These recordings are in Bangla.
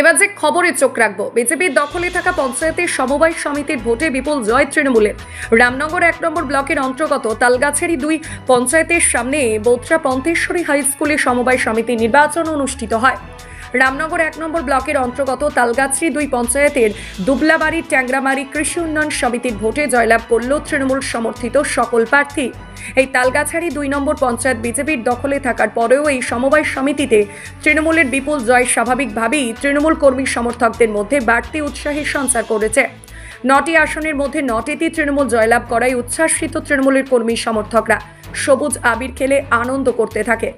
এবার যে খবরে চোখ রাখব। বিজেপির দখলে থাকা পঞ্চায়েতের সমবায় সমিতির ভোটে বিপুল জয় তৃণমূলের রামনগর এক নম্বর ব্লকের অন্তর্গত তালগাছেরই দুই পঞ্চায়েতের সামনে বোত্রা পন্থেশ্বরী হাই স্কুলে সমবায় সমিতি নির্বাচন অনুষ্ঠিত হয়। রামনগর এক নম্বর ব্লকের অন্তর্গত তালগাছড়ি দুই পঞ্চায়েতের দুবলাবাড়ি, ট্যাংরামারি কৃষি উন্নয়ন সমিতির ভোটে জয়লাভ করল তৃণমূল সমর্থিত সকল প্রার্থী। এই তালগাছাড়ি দুই নম্বর পঞ্চায়েত বিজেপির দখলে থাকার পরেও এই সমবায় সমিতিতে তৃণমূলের বিপুল জয় স্বাভাবিকভাবেই তৃণমূল কর্মী সমর্থকদের মধ্যে বাড়তি উৎসাহের সঞ্চার করেছে। নটি আসনের মধ্যে নটিতে তৃণমূল জয়লাভ করায় উচ্ছ্বাসিত তৃণমূলের কর্মী সমর্থকরা। সবুজ আবির খেলে আনন্দ করতে থাকে।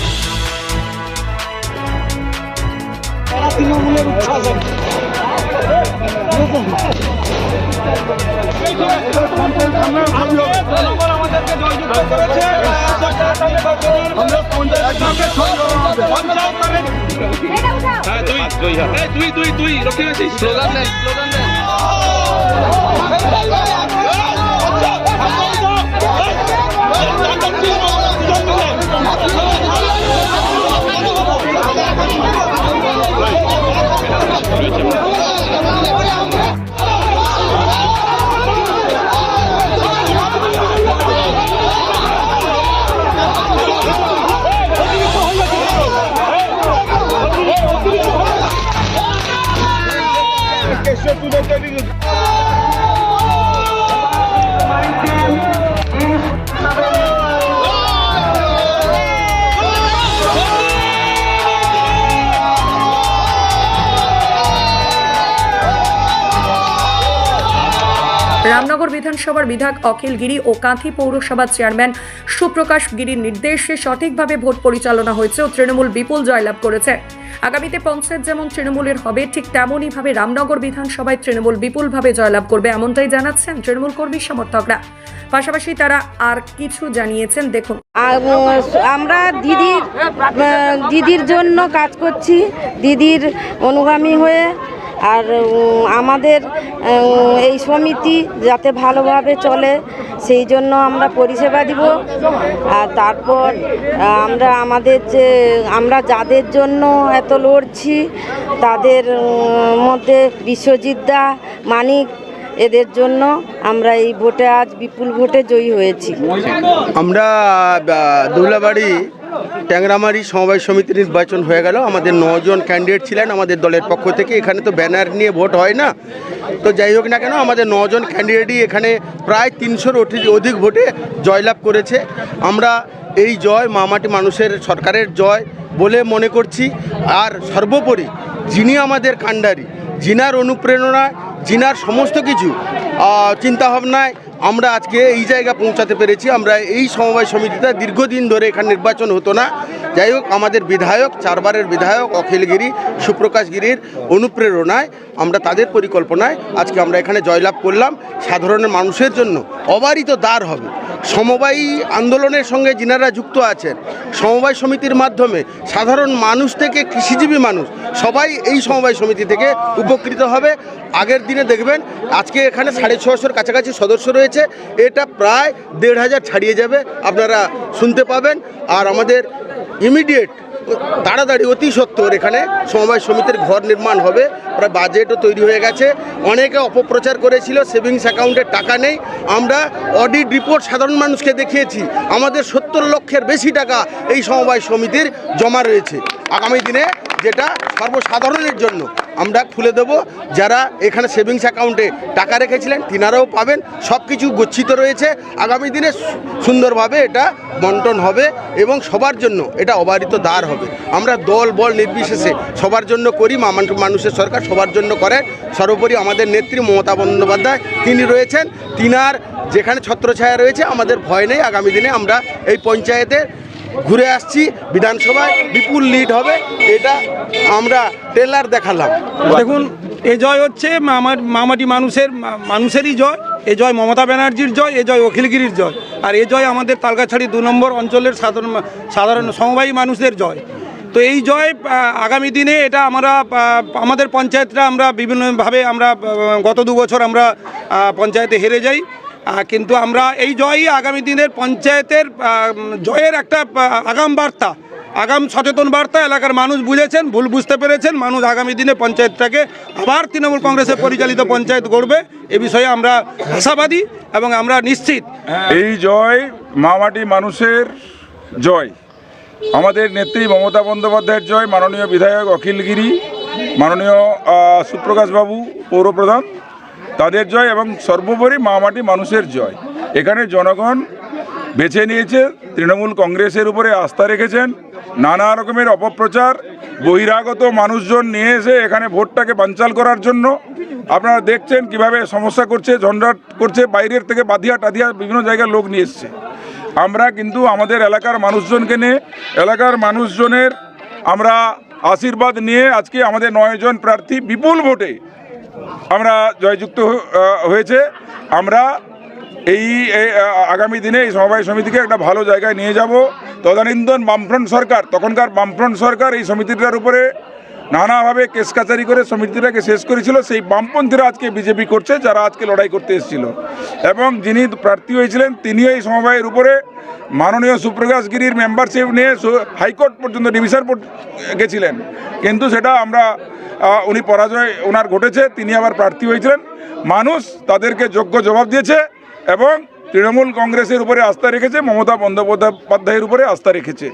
তুই তুই তুই রক্ষে আছিস স্লোগান দেন স্লোগান দেন রামনগর বিধানসভার বিধায়ক অখিল গিরি ও কাঁথি পৌরসভার চেয়ারম্যান সুপ্রকাশ গিরির নির্দেশে সঠিকভাবে ভোট পরিচালনা হয়েছে ও তৃণমূল বিপুল জয়লাভ করেছে। আগামীতে পঞ্চায়েত যেমন তৃণমূলের হবে, ঠিক তেমনইভাবে রামনগর বিধানসভায় তৃণমূল বিপুলভাবে জয়লাভ করবে এমনটাই জানাচ্ছেন তৃণমূল কর্মী সমর্থকরা। পাশাপাশি তারা আর কিছু জানিয়েছেন, দেখুন। আমরা দিদির দিদির জন্য কাজ করছি, দিদির অনুগামী হয়ে আর আমাদের এই সমিতি যাতে ভালোভাবে চলে, সেই জন্য আমরা পরিষেবা দিব। আর তারপর, আমরা আমাদের যে, আমরা যাদের জন্য এত লড়ছি, তাদের মধ্যে বিশ্বজিৎ দা, মানিক, এদের জন্য আমরা এই ভোটে আজ বিপুল ভোটে জয়ী হয়েছি। আমরা দৌলাবাড়ি ট্যাংরামারি সমবায় সমিতির নির্বাচন হয়ে গেল। আমাদের নজন ক্যান্ডিডেট ছিলেন আমাদের দলের পক্ষ থেকে। এখানে তো ব্যানার নিয়ে ভোট হয় না। তো যাই হোক না কেন, আমাদের নজন ক্যান্ডিডেটই এখানে প্রায় তিনশোর অধিক ভোটে জয়লাভ করেছে। আমরা এই জয় মামাটি মানুষের সরকারের জয় বলে মনে করছি। আর সর্বোপরি যিনি আমাদের কাণ্ডারি, যিনার অনুপ্রেরণায়, যিনার সমস্ত কিছু চিন্তাভাবনায় আমরা আজকে এই জায়গা পৌঁছাতে পেরেছি। আমরা এই সমবায় সমিতিতে দীর্ঘদিন ধরে এখানে নির্বাচন হতো না। যাই হোক, আমাদের বিধায়ক, চারবারের বিধায়ক অখিলগিরি সুপ্রকাশ গিরির অনুপ্রেরণায় আমরা তাদের পরিকল্পনায় আজকে আমরা এখানে জয়লাভ করলাম। সাধারণের মানুষের জন্য অবারিত দ্বার হবে। সমবায়ী আন্দোলনের সঙ্গে যিনারা যুক্ত আছেন, সমবায় সমিতির মাধ্যমে সাধারণ মানুষ থেকে কৃষিজীবী মানুষ সবাই এই সমবায় সমিতি থেকে উপকৃত হবে। আগের দিনে দেখবেন, আজকে এখানে সাড়ে ছশোর কাছাকাছি সদস্য রয়েছে। এটা প্রায় দেড় হাজার ছাড়িয়ে যাবে, আপনারা শুনতে পাবেন। আর আমাদের ইমিডিয়েট তাড়াতাড়ি, অতি সত্তর এখানে সমবায় সমিতির ঘর নির্মাণ হবে। প্রায় বাজেটও তৈরি হয়ে গেছে। অনেকে অপপ্রচার করেছিল সেভিংস অ্যাকাউন্টে টাকা নেই। আমরা অডিট রিপোর্ট সাধারণ মানুষকে দেখিয়েছি। আমাদের সত্তর লক্ষের বেশি টাকা এই সমবায় সমিতির জমা রয়েছে। আগামী দিনে যেটা সর্বসাধারণের জন্য। আমরা খুলে দেব। যারা এখানে সেভিংস অ্যাকাউন্টে টাকা রেখেছিলেন, তিনারাও পাবেন। সব কিছু গচ্ছিত রয়েছে। আগামী দিনে সুন্দরভাবে এটা বন্টন হবে এবং সবার জন্য এটা অবারিত দ্বার হবে। আমরা দল, বল নির্বিশেষে সবার জন্য করি মানুষের সরকার সবার জন্য করে। সর্বোপরি আমাদের নেত্রী মমতা বন্দ্যোপাধ্যায়, তিনি রয়েছেন। তিনার যেখানে ছত্রছায়া রয়েছে, আমাদের ভয় নেই। আগামী দিনে আমরা এই পঞ্চায়েতের ঘুরে আসছি, বিধানসভায় বিপুল লিড হবে, এটা আমরা ট্রেলার দেখালাম। দেখুন, এ জয় হচ্ছে মামার মামাটি মানুষের মানুষেরই জয়, এ জয় মমতা ব্যানার্জির জয়, এ জয় অখিলগিরির জয়। আর এ জয় আমাদের তালগাছাড়ি দু নম্বর অঞ্চলের সাধারণ সাধারণ সমবায়ী মানুষদের জয়। তো এই জয় আগামী দিনে এটা আমরা আমাদের পঞ্চায়েতরা আমরা বিভিন্নভাবে আমরা গত দু বছর আমরা পঞ্চায়েতে হেরে যাই। কিন্তু আমরা এই জয়ই আগামী দিনের পঞ্চায়েতের জয়ের একটা আগাম বার্তা, আগাম সচেতন বার্তা। এলাকার মানুষ বুঝেছেন, ভুল বুঝতে পেরেছেন। মানুষ আগামী দিনে পঞ্চায়েতটাকে আবার তৃণমূল কংগ্রেসের পরিচালিত পঞ্চায়েত গড়বে। এ বিষয়ে আমরা আশাবাদী এবং আমরা নিশ্চিত। এই জয় মামাটি মানুষের জয়। আমাদের নেত্রী মমতা বন্দ্যোপাধ্যায়ের জয়। মাননীয় বিধায়ক অখিলগিরি, মাননীয় সুপ্রকাশবাবু, পৌরপ্রধান। তাদের জয় এবং সর্বোপরি মামাটি মানুষের জয়। এখানে জনগণ বেছে নিয়েছে, তৃণমূল কংগ্রেসের উপরে আস্থা রেখেছেন, নানা রকমের অপপ্রচার, বহিরাগত মানুষজন নিয়ে এসে এখানে ভোটটাকে বানচাল করার জন্য। আপনারা দেখছেন কীভাবে সমস্যা করছে, ঝঞ্ঝাট করছে, বাইরের থেকে বাধিয়া টাধিয়া বিভিন্ন জায়গার লোক নিয়ে এসছে। আমরা কিন্তু আমাদের এলাকার মানুষজনকে নিয়ে, এলাকার মানুষজনের আমরা আশীর্বাদ নিয়ে আজকে আমাদের নয়জন প্রার্থী বিপুল ভোটে আমরা জয়যুক্ত হয়েছে। আমরা এই আগামী দিনে এই সমবায় সমিতিকে একটা ভালো জায়গায় নিয়ে যাব। তদানীন্তন বামফ্রন্ট সরকার, তখনকার বামফ্রন্ট সরকার এই সমিতিটার উপরে নানাভাবে কেস কাচারি করে সমিতিটাকে শেষ করেছিল। সেই বামপন্থীরা আজকে বিজেপি করছে, যারা আজকে লড়াই করতে এসেছিল। এবং যিনি প্রার্থী হয়েছিলেন, তিনিও এই সমবায়ের উপরে মাননীয় সুপ্রকাশ গিরির মেম্বারশিপ নিয়ে হাইকোর্ট পর্যন্ত ডিভিশন গেছিলেন। কিন্তু সেটা আমরা উনি পরাজয় ওনার ঘটেছে, তিনি আবার প্রার্থী হয়েছিলেন। মানুষ তাদেরকে যোগ্য জবাব দিয়েছে এবং তৃণমূল কংগ্রেসের উপরে আস্থা রেখেছে, মমতা বন্দ্যোপাধ্যায়ের উপরে আস্থা রেখেছে।